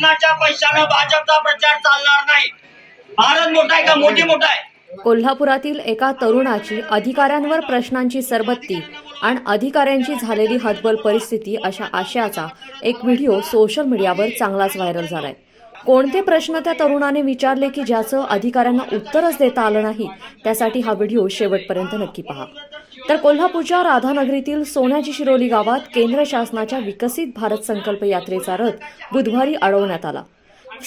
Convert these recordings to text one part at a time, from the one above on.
शासनाच्या पैशानं भाजपचा प्रचार चालणार नाही. भारत मोठा आहे का? मोठी मोठा आहे. कोल्हापुरातील एका तरुणाची अधिकाऱ्यांवर प्रश्नांची सरबत्ती आणि अधिकाऱ्यांची झालेली हतबल परिस्थिती अशा आशयाचा एक व्हिडिओ सोशल मीडियावर चांगलाच व्हायरल झालाय. कोणते प्रश्न त्या तरुणाने विचारले की ज्याचं अधिकाऱ्यांना उत्तरच देता आलं नाही? त्यासाठी हा व्हिडिओ शेवटपर्यंत नक्की पहा. तर कोल्हापूरच्या राधानगरीतील सोन्याची शिरोली गावात केंद्र शासनाच्या विकसित भारत संकल्प यात्रेचा रथ बुधवारी अडवण्यात आला.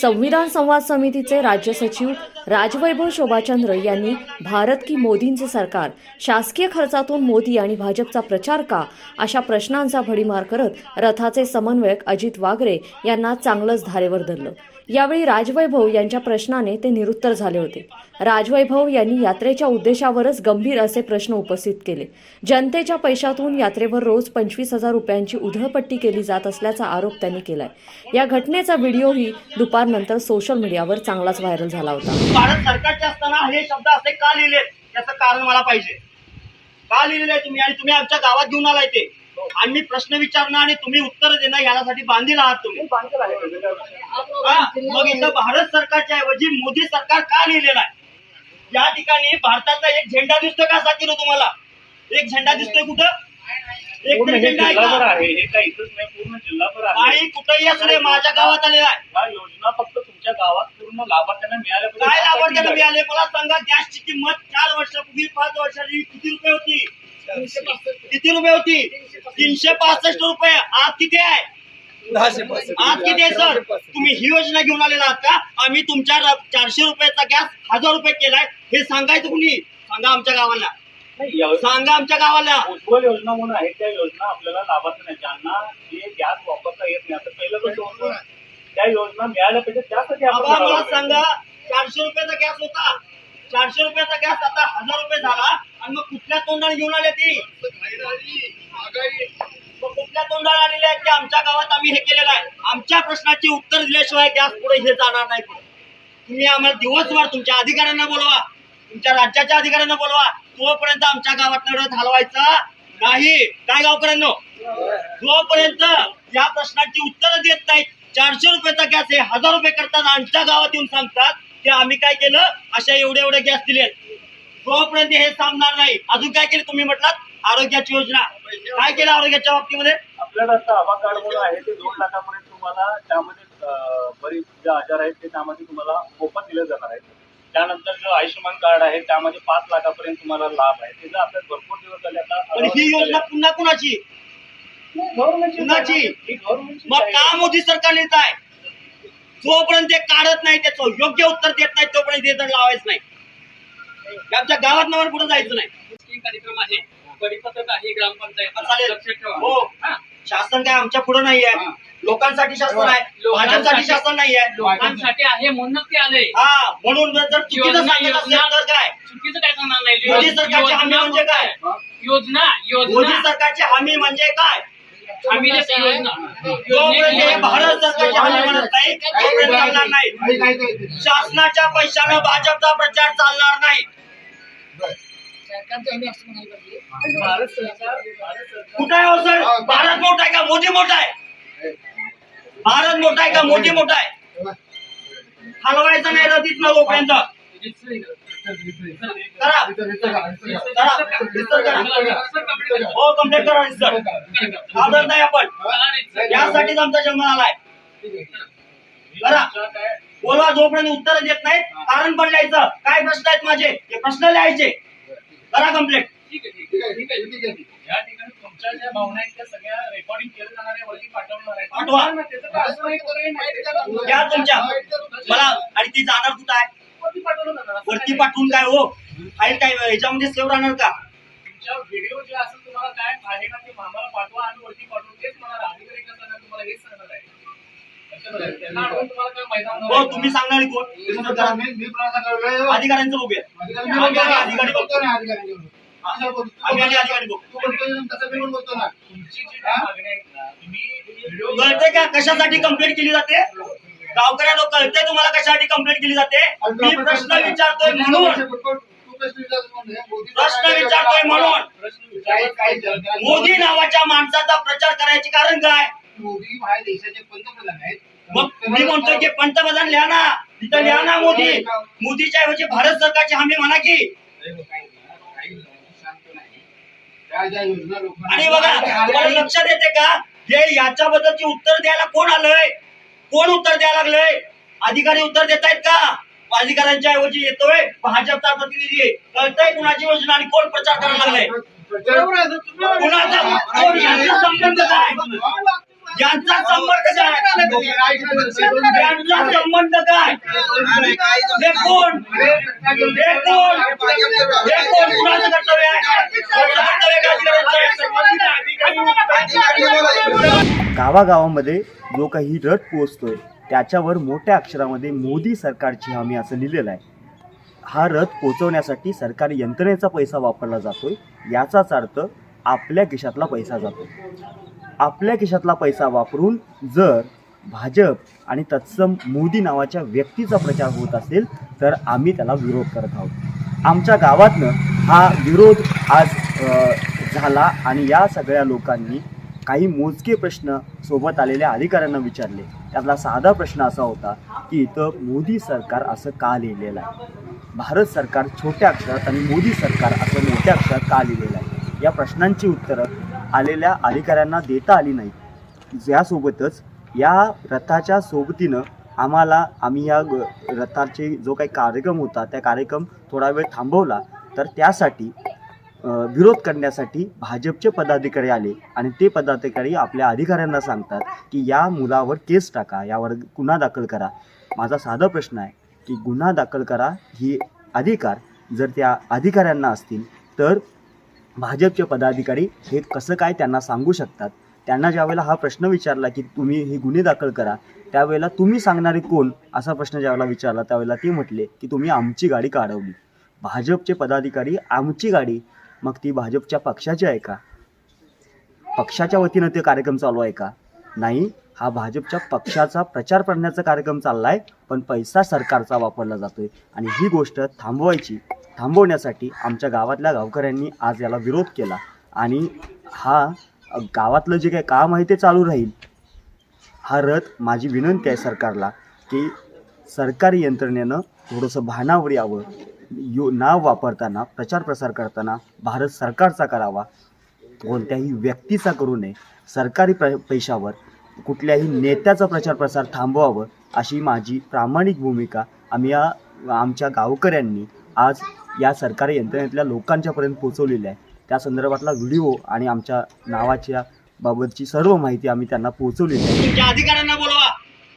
संविधान संवाद समितीचे राज्य सचिव राजवैभव शोभाचंद्र यांनी भारत की मोदींचे सरकार शासकीय खर्चातून मोदी आणि भाजपचा प्रचार का अशा प्रश्नांचा भडीमार करत रथाचे समन्वयक अजित वागरे यांना चांगलंच धारेवर धरलं. यावेळी राजवैभव यांच्या प्रश्नाने ते निरुत्तर झाले होते. राजवैभव यांनी यात्रेच्या उद्देशावरच गंभीर असे प्रश्न उपस्थित केले. जनतेच्या पैशातून यात्रेवर रोज पंचवीस हजार रुपयांची उधळपट्टी केली जात असल्याचा आरोप त्यांनी केलाय. या घटनेचा व्हिडिओही दुपारनंतर सोशल मीडियावर चांगलाच व्हायरल झाला होता. भारत सरकारचे असताना हे शब्द असे का लिहिले याचं कारण मला पाहिजे. का लिहिलेले आहे तुम्ही? आणि तुम्ही आमच्या गावात घेऊन आलाय ते. आणि मी प्रश्न विचारणं आणि तुम्ही उत्तर देणं यासाठी बांधील आहात तुम्ही. हा? मग इथं भारत सरकारच्या ऐवजी मोदी सरकार का लिहिलेलं आहे? या ठिकाणी भारताचा एक झेंडा दिसतोय का साथीनं तुम्हाला? एक झेंडा दिसतोय कुठं? एक झेंडा आहे जिल्हाभर का? आहे. काही इथंच नाही पूर्ण जिल्हाभर आहे. नाही कुठेही असू दे माझ्या गावात आलेला आहे. योजना फक्त तुमच्या गावात पूर्ण लाभार्थ्यांना मिळाल्या काय आहे. मिळाले? मला सांगा गॅसची किंमत चार वर्षापूर्वी पाच वर्षाची किती रुपये होती? किती रुपये होती? तीनशे पासष्ट रुपये. आज किती आहे? आज किती आहे सर? तुम्ही ही योजना घेऊन आलेला आहात का? आम्ही तुमच्या चारशे रुपयाचा गॅस हजार रुपये केलाय. हे सांगायचं कुणी? सांगा आमच्या गावाला. सांगा आमच्या गावाला. उज्ज्वल योजना म्हणून आहे त्या योजना आपल्याला लाभार्थी नाही. ज्यांना जे गॅस वापरता येत नाही आता पहिलं कसं त्या योजना मिळाल्या पाहिजे त्यासाठी. सांगा चारशे रुपयाचा गॅस होता. चारशे रुपयाचा गॅस आता हजार रुपये झाला. आणि मग कुठल्या तोंडाने घेऊन आले ती? मग कुठल्या तोंडाने आलेले आहेत की आमच्या गावात आम्ही हे केलेलं आहे? आमच्या प्रश्नाची उत्तर दिल्याशिवाय गॅस पुढे हे जाणार नाही तुम्ही आम्हाला दिवसभर तुमच्या अधिकाऱ्यांना बोलवा. तुमच्या राज्याच्या अधिकाऱ्यांना बोलवा. तोपर्यंत आमच्या गावात रथ हलवायचा नाही. काय गावकऱ्यांनो? जोपर्यंत या प्रश्नाची उत्तरं देत नाहीत. चारशे रुपयाचा गॅस हे हजार रुपये करतात आमच्या गावात येऊन सांगतात की आम्ही काय केलं? अशा एवढे एवढे गॅस दिले जोपर्यंत हे सांगणार नाही अजून काय केलं तुम्ही म्हटलात? आरोग्याची योजना. काय केलं आरोग्याच्या बाबतीमध्ये? आपल्याला आता आभा कार्ड म्हणून आहे ते दोन लाखापर्यंत तुम्हाला त्यामध्ये बरेच जे आजार आहेत ते त्यामध्ये तुम्हाला मोफत दिले जाणार आहेत त्यानंतर जो आयुष्यमान कार्ड आहे त्यामध्ये पाच लाखापर्यंत तुम्हाला लाभ आहे. त्याचा आपल्याला भरपूर दिवस झाले पण ही योजना आता पुन्हा कुणाची? कुणाची? ही मग. का मोदी सरकार येत आहे जोपर्यंत ते काढत नाही त्याचं योग्य उत्तर देत नाही तोपर्यंत ते तर लावायचं नाही. आमच्या गावात नवर पुढे जायचं नाही. कार्यक्रम आहे. परिपत्रक आहे ग्रामपंचायत. चालेल. लक्षात ठेवा. हो. हा. शासन काय आमच्या पुढे नाही आहे लोकांसाठी शासन आहे. भाजपसाठी शासन नाही आहे लोकांसाठी आहे म्हणूनच ते आले हा म्हणून जर चुकीचं योजना- सांगत असेल तर काय? चुकीचं काय सांगणार नाही? मोदी सरकारची हमी म्हणजे काय? योजना मोदी योजना सरकारची हमी म्हणजे काय? भारत नाही. शासनाच्या पैशानं भाजपचा प्रचार चालणार नाही. कुठं आहे हो सर? भारत मोठा आहे का? मोदी मोठा आहे? भारत मोठा आहे का? मोदी मोठा आहे? हलवायचं नाही रतीत न तोपर्यंत हो कंप्लीट करा घाबरत नाही आपण यासाठीच आमचा जन्म आलाय करा बोलवा जोपर्यंत उत्तर देत नाहीत कारण पण लिहायचं काय प्रश्न आहेत माझे हे प्रश्न लिहायचे करा कंप्लीट ठीक आहे. ठीक आहे ठीक आहे ठीक आहे या ठिकाणी तुमच्या ज्या भावना आहेत त्या सगळ्या रेकॉर्डिंग केल्या जाणार आहे वरती पाठवणार आहे पाठवा. तुमच्या. मला आणि ती जाणार कुठं आहे? वरती. पाठवून काय हो? फाईल काय ह्याच्यामध्ये सेव्ह राहणार का? तुमच्या व्हिडिओ जे असेल तुम्हाला काय आहे ना ते आम्हाला पाठवा आणि वरती पाठवून तेच म्हणणार अधिकारी कसं सांगणार तुम्हाला हेच सांगणार आहे. लक्षात आलं? त्यांना अडवून तुम्हाला काय मैदान हो तुम्ही सांगणार कोण? अधिकाऱ्यांचं बघूया. अधिकारी बघतो का? कशासाठी कंप्लेंट केली जाते? गावकऱ्यांना कळतंय तुम्हाला कशासाठी कंप्लेंट केली जाते मी प्रश्न विचारतोय म्हणून प्रश्न विचारतोय म्हणून मोदी नावाच्या माणसाचा प्रचार करायचे कारण काय मोदी माझ्या देशाचे पंतप्रधान आहेत मग मी म्हणतोय की पंतप्रधान लिहा ना तिथं लिहा ना मोदी मोदीच्या ऐवजी भारत सरकारची हमी म्हणा की आणि बघा तुम्हाला लक्षात येते का हे याच्याबद्दलची उत्तर द्यायला कोण आलंय कोण उत्तर द्यायला लागलंय? अधिकारी उत्तर देत आहेत का? अधिकाऱ्यांच्या ऐवजी येतोय. भाजपचा प्रतिनिधी कळतंय कुणाची योजना आणि कोण प्रचार करायला लागलाय? कुणाचा कोण यांचा संबंध काय? यांचा संबंध काय? यांचा संबंध काय? हे कोण? हे कोण? हे कोण? कुणाचं कर्तव्य आहे? कर्तव्य आहे? गावागावामध्ये जो काही रथ पोहोचतोय. त्याच्यावर मोठ्या अक्षरामध्ये मोदी सरकारची हमी असं लिहिलेलं आहे. हा रथ पोचवण्यासाठी सरकारी यंत्रणेचा पैसा वापरला जातोय. याचाच अर्थ आपल्या खिशातला पैसा जातो आपल्या खिशातला पैसा वापरून जर भाजप आणि तत्सम मोदी नावाच्या व्यक्तीचा प्रचार होत असेल तर आम्ही त्याला विरोध करत आहोत. आमच्या गावातनं हा विरोध आज झाला आणि या सगळ्या लोकांनी काही मोजके प्रश्न सोबत आलेल्या अधिकाऱ्यांना विचारले. त्यातला साधा प्रश्न असा होता की इथं मोदी सरकार असं का लिहिलेलं आहे? भारत सरकार छोट्या अक्षरात आणि मोदी सरकार असं मोठ्या अक्षरात का लिहिलेलं आहे? या प्रश्नांची उत्तरं आलेल्या अधिकाऱ्यांना देता आली नाहीत. यासोबतच या रथाच्या सोबतीनं आम्हाला आम्ही या ग- रथाचे जो काही कार्यक्रम होता त्या कार्यक्रम थोडा वेळ थांबवला. तर त्यासाठी विरोध करण्यासाठी भाजपचे पदाधिकारी आले आणि ते पदाधिकारी आपल्या अधिकाऱ्यांना सांगतात की या मुलावर केस टाका यावर गुन्हा दाखल करा. माझा साधा प्रश्न आहे की गुन्हा दाखल करा ही अधिकार जर त्या अधिकाऱ्यांना असतील तर भाजपचे पदाधिकारी हे कसं काय त्यांना सांगू शकतात? त्यांना ज्यावेळेला हा प्रश्न विचारला की तुम्ही हे गुन्हे दाखल करा त्यावेळेला तुम्ही सांगणारे कोण? असा प्रश्न ज्यावेळेला विचारला त्यावेळेला ते म्हटले की तुम्ही आमची गाडी काढवली. भाजपचे पदाधिकारी आमची गाडी मग ती भाजपच्या पक्षाची आहे का? पक्षाच्या वतीनं ते कार्यक्रम चालू आहे का? नाही हा भाजपच्या पक्षाचा प्रचार करण्याचा कार्यक्रम चालला आहे पण पैसा सरकारचा वापरला जातोय. आणि ही गोष्ट थांबवायची थांबवण्यासाठी आमच्या गावातल्या गावकऱ्यांनी आज याला विरोध केला. आणि हा गावातलं जे काही काम आहे ते चालू राहील. हा रथ माझी विनंती आहे सरकारला की सरकारी यंत्रणेनं थोडंसं भानावर यावं. यो नाव वापरताना प्रचार प्रसार करताना भारत सरकारचा करावा. कोणत्याही व्यक्तीचा करू नये. सरकारी प्र पैशावर कुठल्याही नेत्याचा प्रचार प्रसार थांबवावं अशी माझी प्रामाणिक भूमिका आम्ही या आमच्या गावकऱ्यांनी आज या सरकारी यंत्रणेतल्या लोकांच्यापर्यंत पोचवलेली आहे. त्या संदर्भातला व्हिडिओ आणि आमच्या नावाच्या बाबतची सर्व माहिती आम्ही त्यांना पोहोचवलेली आहे. तुमच्या अधिकाऱ्यांना बोलवा.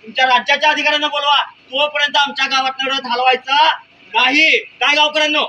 तुमच्या राज्याच्या अधिकाऱ्यांना बोलवा. तोपर्यंत आमच्या गावात रथ हलवायचा. नाही काय गावकऱ्यांनो?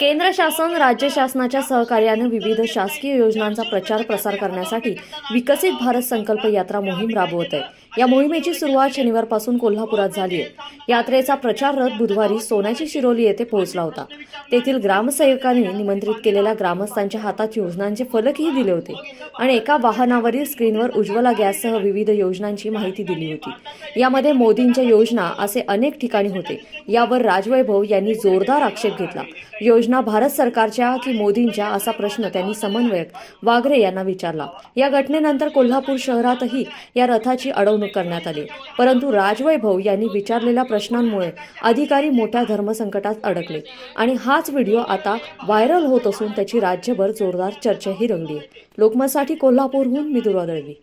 केंद्र शासन राज्य शासनाच्या सहकार्यानं विविध शासकीय योजनांचा प्रचार प्रसार करण्यासाठी विकसित भारत संकल्प यात्रा मोहीम राबवत आहे या मोहिमेची सुरुवात शनिवारपासून कोल्हापुरात झाली आहे. यात्रेचा प्रचार रथ बुधवारी सोन्याची शिरोली येथे पोहोचला होता. तेथील ग्रामसेवकांनी निमंत्रित केलेल्या ग्रामस्थांच्या हातात योजनांचे फलकही दिले होते आणि एका वाहनावरील स्क्रीनवर उज्ज्वला गॅससह विविध योजनांची माहिती दिली होती. यामध्ये मोदींच्या योजना असे अनेक ठिकाणी होते. यावर राजवैभव यांनी जोरदार आक्षेप घेतला. योजना भारत सरकारच्या की मोदींच्या असा प्रश्न त्यांनी समन्वयक वागरे यांना विचारला. या घटनेनंतर कोल्हापूर शहरातही या रथाची अडवणूक करण्यात आली. परंतु राजवैभव यांनी विचारलेल्या प्रश्नांमुळे अधिकारी मोठ्या धर्मसंकटात अडकले. आणि हाच व्हिडिओ आता व्हायरल होत असून त्याची राज्यभर जोरदार चर्चाही रंगली लोकमतसाठी कोल्हापूरहून मी दुर्वा दळवी.